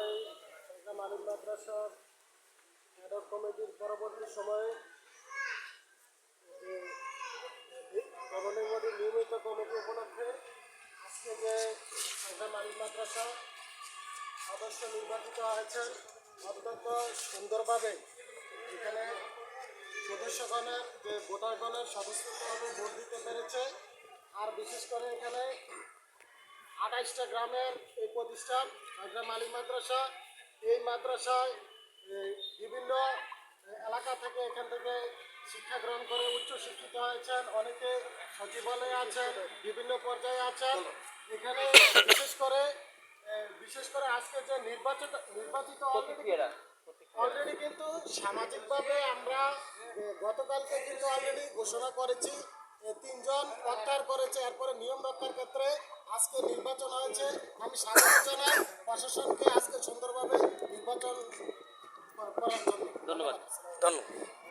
সরকার মালিক মাদ্রাসার অ্যাডক কমিটির পরবর্তী সময়ে যে গভর্নিং বডির নিয়মিত কমিটি উপলক্ষে আজকে যে সরকার মালিক মাদ্রাসা সদস্য নির্বাচিত হয়েছেন অত্যন্ত সুন্দরভাবে এখানে সদস্যগণের যে ভোটারগণের সদস্যভাবে ভোট দিতে পেরেছে, আর বিশেষ করে এখানে আঠাইশটা গ্রামের এই প্রতিষ্ঠান সরকার মালিক মাদ্রাসা এই মাদ্রাসায় বিভিন্ন এলাকা থেকে এখান থেকে শিক্ষা গ্রহণ করে উচ্চ শিক্ষিত হয়েছেন অনেকে সচিবালয়ে আছেন বিভিন্ন পর্যায়ে আছেন। এখানে বিশেষ করে বিশেষ করে আজকে যে নির্বাচিত নির্বাচিত অলরেডি কিন্তু সামাজিকভাবে আমরা গতকালকে কিন্তু অলরেডি ঘোষণা করেছি তিনজন প্রত্যাহার করেছে এরপরে নিয়ম রক্ষার ক্ষেত্রে আজকে নির্বাচন হয়েছে। আমি স্বাগত জানাই প্রশাসনকে আজকে সুন্দরভাবে নির্বাচন করার জন্য। ধন্যবাদ। ধন্যবাদ।